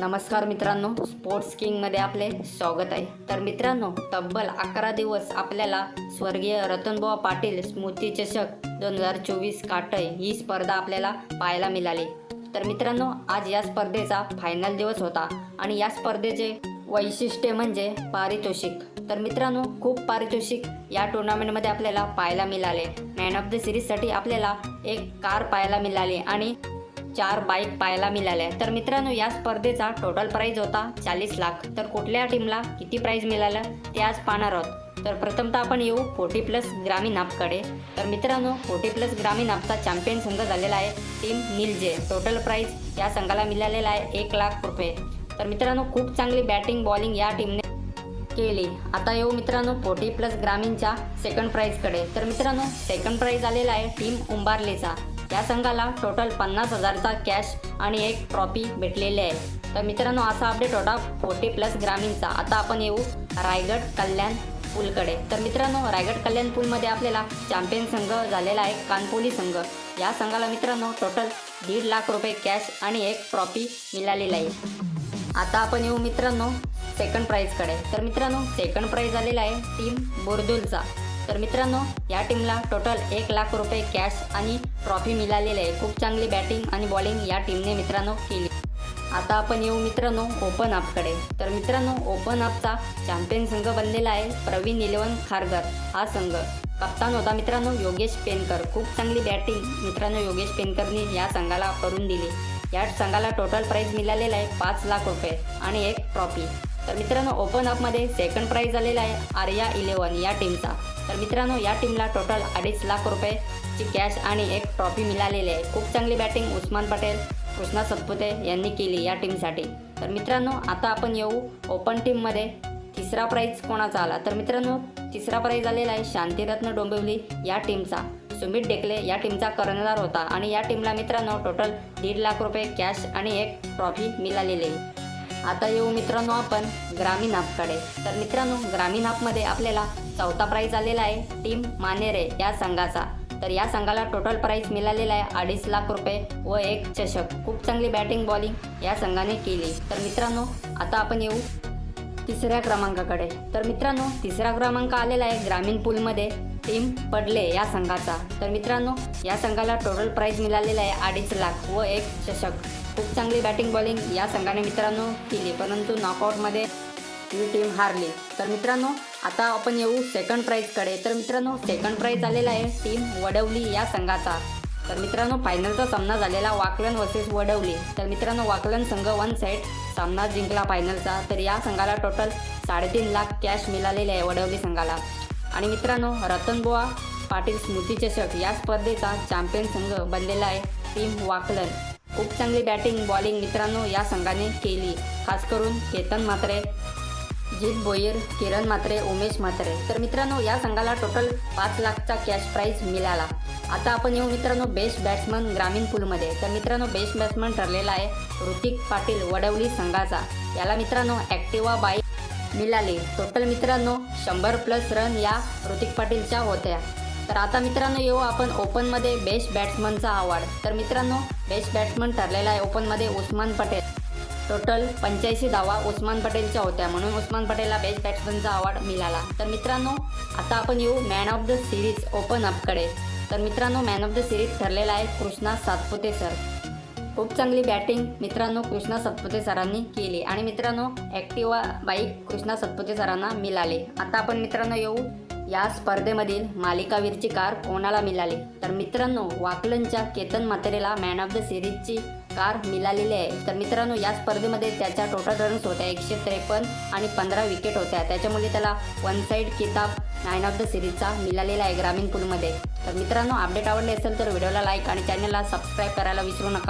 नमस्कार मित्रांनो स्पोर्ट्स किंगमध्ये आपले स्वागत आहे. तर मित्रांनो तब्बल अकरा दिवस आपल्याला स्वर्गीय रतनबुवा पाटील स्मृती चषक दोन हजार चोवीस काटय ही स्पर्धा आपल्याला पाहायला मिळाली. तर मित्रांनो आज या स्पर्धेचा फायनल दिवस होता आणि या स्पर्धेचे वैशिष्ट्य म्हणजे पारितोषिक. तर मित्रांनो खूप पारितोषिक या टुर्नामेंटमध्ये आपल्याला पाहायला मिळाले. मॅन ऑफ द सिरीजसाठी आपल्याला एक कार पाहायला मिळाली आणि चार बाईक पाहायला मिळाल्या तर मित्रांनो या स्पर्धेचा टोटल प्राईज होता चाळीस लाख. तर कुठल्या टीमला किती प्राईज मिळालं ते आज पाहणार आहोत. तर प्रथमतः आपण येऊ फोर्टी प्लस ग्रामीण आपकडे. तर मित्रांनो फोर्टी प्लस ग्रामीण आपचा चॅम्पियन संघ झालेला आहे टीम निलजे. टोटल प्राईज या संघाला मिळालेला आहे एक लाख रुपये. तर मित्रांनो खूप चांगली बॅटिंग बॉलिंग या टीमने केली. आता येऊ मित्रांनो फोर्टी प्लस ग्रामीणच्या सेकंड प्राईजकडे तर मित्रांनो सेकंड प्राईज आलेला आहे टीम उंबारलेचा. या संघाला टोटल पन्नास हजारचा कॅश आणि एक ट्रॉफी भेटलेली आहे. तर मित्रांनो असा अपडेट होता फोर्टी प्लस ग्रामीणचा. आता आपण येऊ रायगड कल्याण पूलकडे. तर मित्रांनो रायगड कल्याण पूलमध्ये आपल्याला चॅम्पियन संघ झालेला आहे कानपोली संघ. या संघाला मित्रांनो टोटल दीड लाख रुपये कॅश आणि एक ट्रॉफी मिळालेली आहे. आता आपण येऊ मित्रांनो सेकंड प्राईजकडे तर मित्रांनो सेकंड प्राईज आलेला आहे टीम बोरदुलचा. तर मित्रांनो या टीमला टोटल एक लाख रुपये कॅश आणि ट्रॉफी मिळालेली आहे. खूप चांगली बॅटिंग आणि बॉलिंग या टीमने मित्रांनो केली. आता आपण येऊ मित्रांनो ओपन अपकडे तर मित्रांनो ओपन अपचा चॅम्पियन संघ बनलेला आहे प्रवीण इलेवन खारगर हा संघ. कप्तान होता मित्रांनो योगेश पेनकर. खूप चांगली बॅटिंग मित्रांनो योगेश पेनकरने या संघाला करून दिली. या संघाला टोटल प्राईज मिळालेला आहे पाच लाख रुपये आणि एक ट्रॉफी तर मित्रांनो ओपन अपमध्ये सेकंड प्राईज आलेला आहे आर्या इलेवन या टीमचा तर मित्रांनो या टीमला टोटल अडीच लाख रुपयेची कॅश आणि एक ट्रॉफी मिळालेली आहे. खूप चांगली बॅटिंग उस्मान पटेल कृष्णा सतपुते यांनी केली या टीमसाठी तर मित्रांनो आता आपण येऊ ओपन टीममध्ये तिसरा प्राईज कोणाचा आला? तर मित्रांनो तिसरा प्राईज आलेला आहे शांतिरत्न डोंबिवली या टीमचा सुमित डेकले या टीमचा कर्णधार होता आणि या टीमला मित्रांनो टोटल दीड लाख रुपये कॅश आणि एक ट्रॉफी मिळालेली आहे. आता येऊ मित्रांनो आपण ग्रामीण ॲपकडे तर मित्रांनो ग्रामीण ॲपमध्ये आपल्याला चौथा प्राईज आलेला आहे टीम मानेरे या संघाचा. तर या संघाला टोटल प्राईज मिळालेला आहे अडीच लाख रुपये व एक चषक. खूप चांगली बॅटिंग बॉलिंग या संघाने केली. तर मित्रांनो आता आपण येऊ तिसऱ्या क्रमांकाकडे. तर मित्रांनो तिसरा क्रमांक आलेला आहे ग्रामीण पूलमध्ये टीम पडले या संघाचा. तर मित्रांनो या संघाला टोटल प्राईज मिळालेला आहे अडीच लाख व एक चषक. खूप चांगली बॅटिंग बॉलिंग या संघाने मित्रांनो केली परंतु नॉकआउटमध्ये ही टीम हारली. तर मित्रांनो आता आपण येऊ सेकंड प्राईजकडे तर मित्रांनो सेकंड प्राईज आलेला आहे टीम वडवली या संघाचा. तर मित्रांनो फायनलचा सामना झालेला वाकलन वर्सेस वडवली. तर मित्रांनो वाकलन संघ वन साईड सामना जिंकला फायनलचा तर या संघाला टोटल साडेतीन लाख कॅश मिळालेले आहे वडवली संघाला. आणि मित्रांनो रतनबुवा पाटील स्मृती चषक या स्पर्धेचा चॅम्पियन संघ बनलेला आहे टीम वाकलन. खूप चांगली बॅटिंग बॉलिंग मित्रांनो या संघाने केली. खास करून केतन मात्रे जित बोयर किरण मात्रे उमेश मात्रे तर मित्रांनो या संघाला टोटल पाच लाखचा कॅश प्राईज मिळाला. आता आपण येऊ मित्रांनो बेस्ट बॅट्समन ग्रामीण पूलमध्ये तर मित्रांनो बेस्ट बॅट्समन ठरलेला आहे ऋतिक पाटील वडवली संघाचा. याला मित्रांनो ॲक्टिवा बाईक मिळाली. टोटल मित्रांनो शंभर प्लस रन या ऋतिक पाटीलच्या होत्या. तर आता मित्रांनो येऊ आपण ओपनमध्ये बेस्ट बॅट्समनचा अवॉर्ड तर मित्रांनो बेस्ट बॅट्समन ठरलेला आहे ओपनमध्ये उस्मान पटेल. टोटल पंच्याऐंशी धावा उस्मान पटेलच्या होत्या. म्हणून उस्मान पटेलला बेस्ट बॅट्समनचा अवॉर्ड मिळाला. तर मित्रांनो आता आपण येऊ man of the series open अपकडे तर मित्रांनो मॅन ऑफ द सिरीज ठरलेला आहे कृष्णा सातपुते सर खूप चांगली बॅटिंग मित्रांनो कृष्णा सतपुते सरांनी केली. आणि मित्रांनो ॲक्टिवा बाईक कृष्णा सतपुते सरांना मिळाले. आता आपण मित्रांनो येऊ या स्पर्धेमधील मालिकावीरची कार कोणाला मिळाली? तर मित्रांनो वाकलनच्या केतन मात्रेला मॅन ऑफ द सिरीजची कार मिळालेली आहे. तर मित्रांनो या स्पर्धेमध्ये त्याच्या टोटल रन्स होत्या एकशे त्रेपन्न आणि पंधरा विकेट होत्या. त्याच्यामुळे त्याला वन साईड किताब मॅन ऑफ द सिरीजचा मिळालेला आहे ग्रामीण पूलमध्ये तर मित्रांनो अपडेट आवडले असेल तर व्हिडिओला लाईक आणि चॅनलला सबस्क्राईब करायला विसरू नका.